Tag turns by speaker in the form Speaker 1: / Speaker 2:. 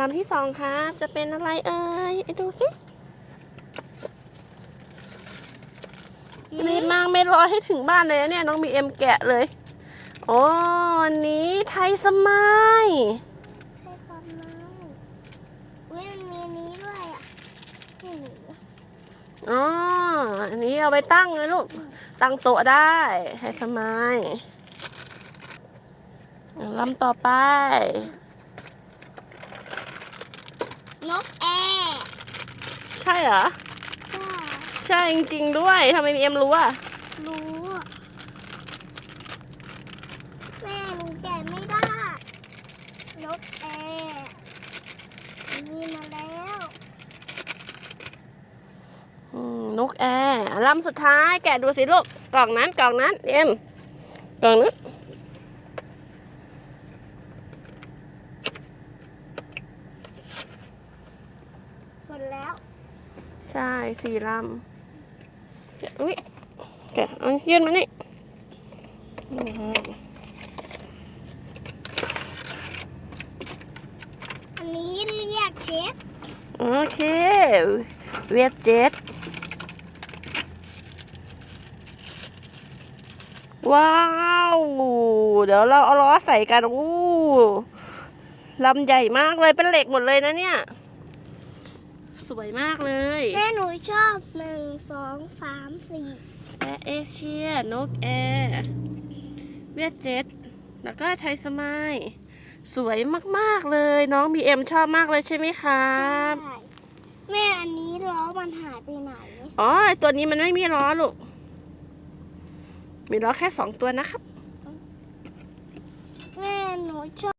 Speaker 1: ลำที่สองครับ จะเป็นอะไรเอ่ยไปดูสิรีบมากไม่รอให้ถึงบ้านเลยนะเนี่ย น้องมีเอ็มแกะเลย โอ้อันนี้ไทยสมัย
Speaker 2: ให้ความน้อยอุ้ยมันมีอันนี้ด้วยอะนี่หนู
Speaker 1: อ๋ออันนี้เอาไปตั้งเลยลูก ตั้งโต๊ะได้ไทยสมัยลำต่อไป
Speaker 2: นกแอร์
Speaker 1: ใช่เหรอ
Speaker 2: ใช่
Speaker 1: ใช่จริงๆด้วยทำไมมีเอ็มรู้อะ
Speaker 2: รู้อะแม่หนูแกะไม่ได้ นกแอร์มีมาแล้ว
Speaker 1: อืมนกแอร์ลำสุดท้ายแกะดูสิลูกกล่องนั้นกล่องนั้นเอ็มกล่องนั้น
Speaker 2: หมด แล้ว
Speaker 1: ใช่สี่ลำแกะอุ้ยแกะเอายื่นมานี่นี่ฮะ
Speaker 2: อันนี้เรียกเช็ค
Speaker 1: โอเคเวียดเจ็ตว้าว เดี๋ยวเราเอาล้อใส่กันอู้ลำใหญ่มากเลยเป็นเหล็กหมดเลยนะเนี่ย สวยมากเลย
Speaker 2: แม่หนูชอบหนึ่งสองสามสี่
Speaker 1: แอร์เอเชียนกแอร์เวียดเจ็ตแล้วก็ไทยสมัยสวยมากๆเลย น้องบีเอ็มชอบมากเลยใช่ไหมครับ
Speaker 2: ใช่แม่อันนี้ล้อมันหายไปไหน
Speaker 1: อ๋อไอ้ตัวนี้มันไม่มีล้อลูกมีล้อแค่สองตัวนะครับ
Speaker 2: แม่หนูชอบ